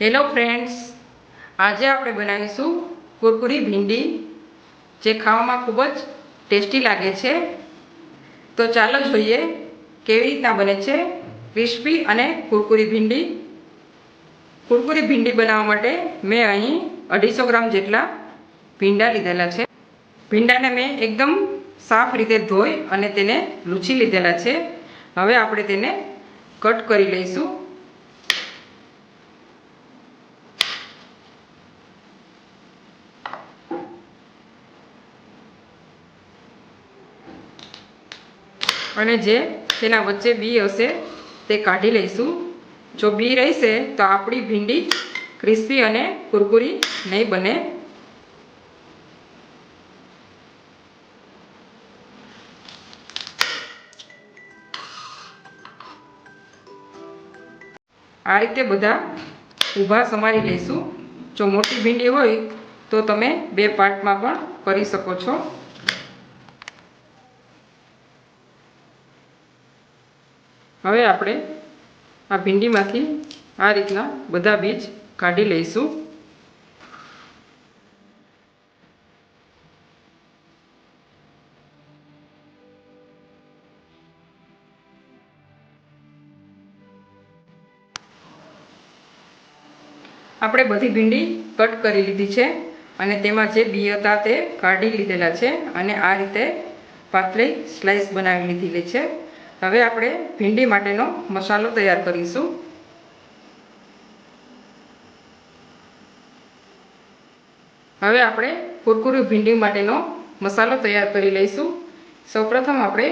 Hello friends આજે આપણે બનાવીશું કુરકુરી ભીંડી, જે ખાવામાં ખૂબ જ ટેસ્ટી લાગે છે. તો ચાલો જોઈએ કેવી રીતના બને છે ક્રિસ્પી અને કુરકુરી ભીંડી. કુરકુરી ભીંડી બનાવવા માટે મેં અહીં અઢીસો ગ્રામ જેટલા ભીંડા લીધેલા છે. ભીંડાને મેં એકદમ સાફ રીતે ધોઈ અને તેને લૂછી લીધેલા છે. હવે આપણે તેને કટ કરી લઈશું. અને જે તેના વચ્ચે બી હશે, તે કાઢી લઈશું. જો બી રહેશે, તો આપણી ભીંડી ક્રિસ્પી અને કુરકુરી નહીં બને. આ રીતે બધા ઊભા સમારી લઈશું. જો મોટી ભીંડી હોય, તો તમે બે પાર્ટમાં પણ કરી શકો છો. હવે આપણે આ ભીંડીમાંથી આ રીતના બધા બીજ કાઢી લઈશું. આપણે બધી ભીંડી કટ કરી લીધી છે અને તેમાં જે બી હતા તે કાઢી લીધેલા છે અને આ રીતે પાતળી સ્લાઇસ બનાવી લીધેલી છે. હવે આપણે ભીંડી માટેનો મસાલો તૈયાર કરીશું. હવે આપણે કુરકુરી ભીંડી માટેનો મસાલો તૈયાર કરી લઈશું. સૌપ્રથમ આપણે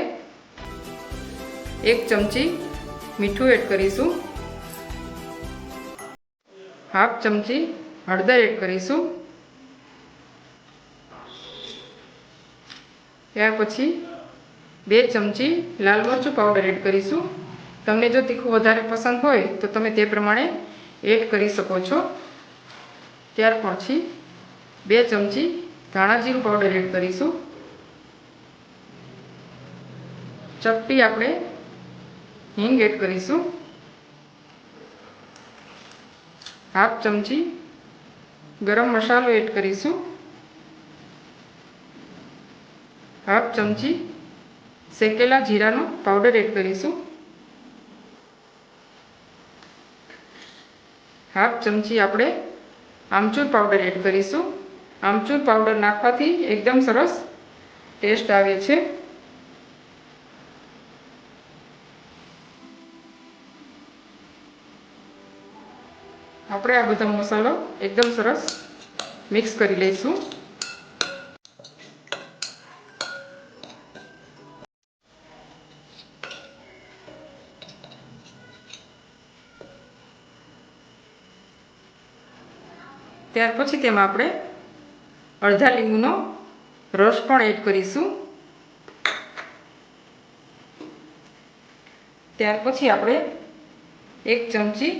એક ચમચી મીઠું એડ કરીશું. હાફ ચમચી હળદર એડ કરીશું. ત્યાર પછી બે ચમચી લાલ મરચું પાવડર એડ કરીશું. તમને જો તીખું વધારે પસંદ હોય તો તમે તે પ્રમાણે એડ કરી શકો છો. ત્યાર પછી બે ચમચી ધાણા જીરું પાવડર એડ કરીશું. ચપટી આપણે હિંગ એડ કરીશું. હાફ ચમચી ગરમ મસાલો એડ કરીશું. હાફ ચમચી શેકેલા જીરાનો પાવડર એડ કરીશું. હાફ ચમચી આપણે આમચૂર પાવડર એડ કરીશું. આમચૂર પાવડર નાખવાથી એકદમ સરસ ટેસ્ટ આવે છે. આપણે આ બધો મસાલો એકદમ સરસ મિક્સ કરી લઈશું. ત્યાર પછી તેમાં આપણે અડધા લીંબુનો રસ પણ એડ કરીશું. ત્યાર પછી આપણે એક ચમચી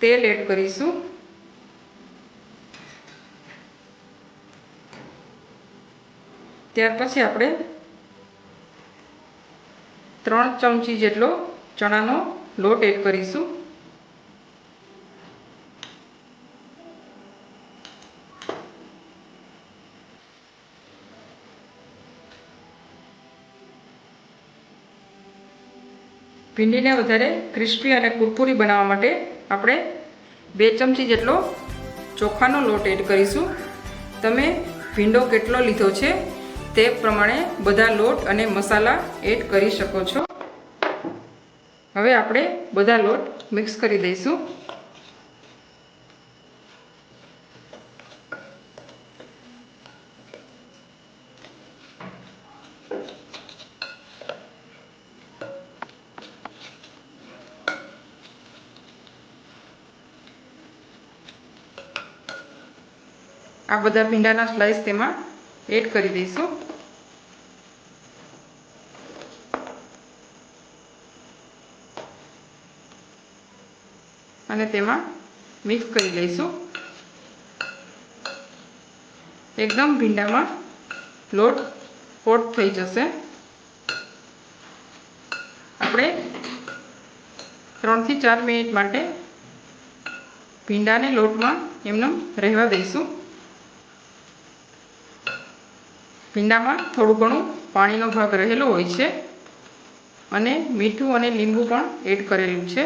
તેલ એડ કરીશું. ત્યાર પછી આપણે ત્રણ ચમચી જેટલો ચણાનો લોટ એડ કરીશું. ભીંડીને વધારે ક્રિસ્પી અને કુરકુરી બનાવવા માટે આપણે બે ચમચી જેટલો ચોખાનો લોટ એડ કરીશું. તમે ભીંડો કેટલો લીધો છે તે પ્રમાણે બધા લોટ અને મસાલા એડ કરી શકો છો. હવે આપણે બધા લોટ મિક્સ કરી દઈશું. આ બધા ભીંડાના સ્લાઇસ તેમાં એડ કરી દઈશું. અને તેમાં મિક્સ કરી લઈશું. એકદમ ભીંડામાં લોટ પોટ થઈ જશે. આપણે ત્રણથી ચાર મિનિટ માટે ભીંડાને લોટમાં એમને રહેવા દઈશું. ભીંડામાં થોડું ઘણું પાણીનો ભાગ રહેલો હોય છે અને મીઠું અને લીંબુ પણ એડ કરેલું છે.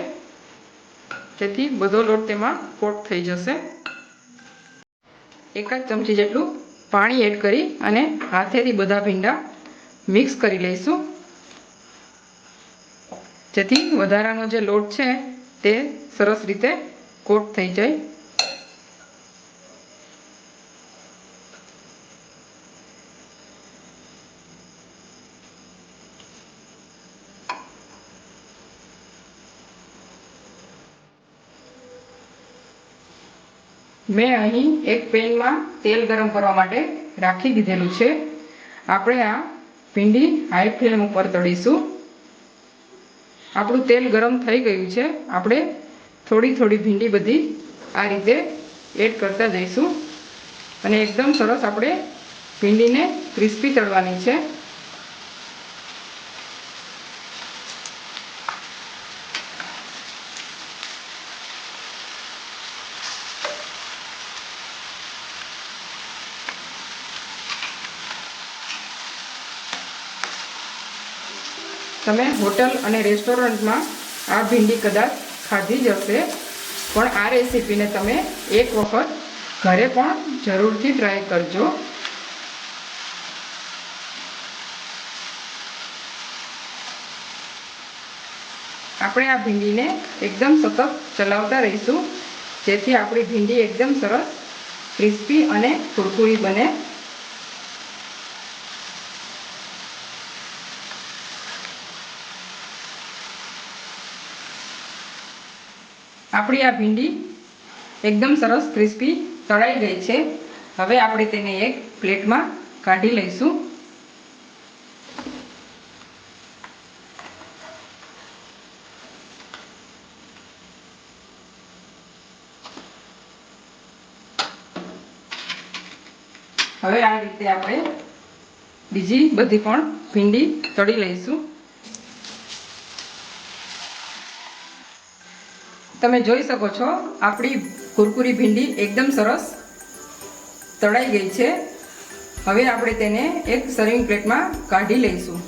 જેથી બધો લોટ તેમાં કોટ થઈ જશે. એકાદ ચમચી જેટલું પાણી એડ કરી અને હાથેથી બધા ભીંડા મિક્સ કરી લઈશું. જેથી વધારાનો જે લોટ છે તે સરસ રીતે કોટ થઈ જાય. મેં અહીં એક પેનમાં તેલ ગરમ કરવા માટે રાખી દીધેલું છે. આપણે આ ભીંડી હાઈ ફ્લેમ ઉપર તળીશું. આપણું તેલ ગરમ થઈ ગયું છે. આપણે થોડી થોડી ભીંડી બધી આ રીતે એડ કરતા જઈશું. અને એકદમ સરસ આપણે ભીંડીને ક્રિસ્પી તળવાની છે. તમે હોટલ અને રેસ્ટોરન્ટમાં આ ભીંડી કદાચ ખાધી જ હશે. પણ આ રેસીપીને તમે એક વખત ઘરે પણ જરૂરથી ટ્રાય કરજો. આપણે આ ભીંડીને એકદમ સતત ચલાવતા રહીશું. જેથી આપણી ભીંડી એકદમ સરસ ક્રિસ્પી અને કુરકુરી બને. આપણી આ ભીંડી એકદમ સરસ ક્રિસ્પી તળાઈ ગઈ છે. હવે આપણે તેને એક પ્લેટમાં કાઢી લઈશું. હવે આ રીતે આપણે બીજી બધી પણ ભીંડી તળી લઈશું. તમે જોઈ શકો છો, આપણી કુરકુરી ભીંડી એકદમ સરસ તળાઈ ગઈ છે. હવે આપણે તેને એક સર્વિંગ પ્લેટમાં કાઢી લઈશું.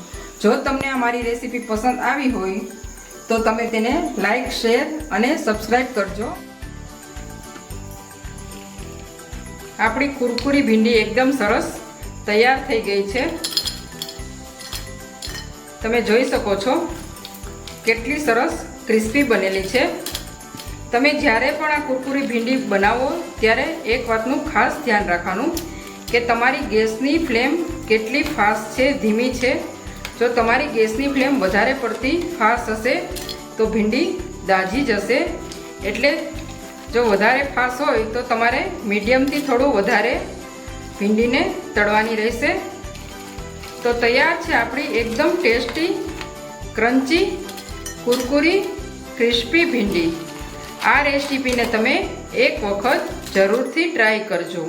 જો તમને આ મારી રેસીપી પસંદ આવી હોય, તો તમે તેને લાઈક શેર અને સબસ્ક્રાઈબ કરજો. આપણી કુરકુરી ભીંડી એકદમ સરસ તૈયાર થઈ ગઈ છે. તમે જોઈ શકો છો, કેટલી સરસ ક્રિસ્પી બનેલી છે. તમે જ્યારે પણ આ કુરકુરી ભીંડી બનાવો, ત્યારે એક વાતનું ખાસ ધ્યાન રાખવાનું કે તમારી ગેસની ફ્લેમ કેટલી ફાસ્ટ છે, ધીમી છે. જો તમારી ગેસની ફ્લેમ વધારે પડતી ફાસ્ટ હશે, તો ભીંડી દાજી જશે. એટલે જો વધારે ફાસ્ટ હોય, તો તમારે મીડિયમથી થોડું વધારે ભીંડીને તળવાની રહેશે. તો તૈયાર છે આપણી એકદમ ટેસ્ટી, ક્રન્ચી, કુરકુરી, ક્રિસ્પી ભીંડી. આ રેસીપીને તમે એક વખત જરૂરથી ટ્રાય કરજો.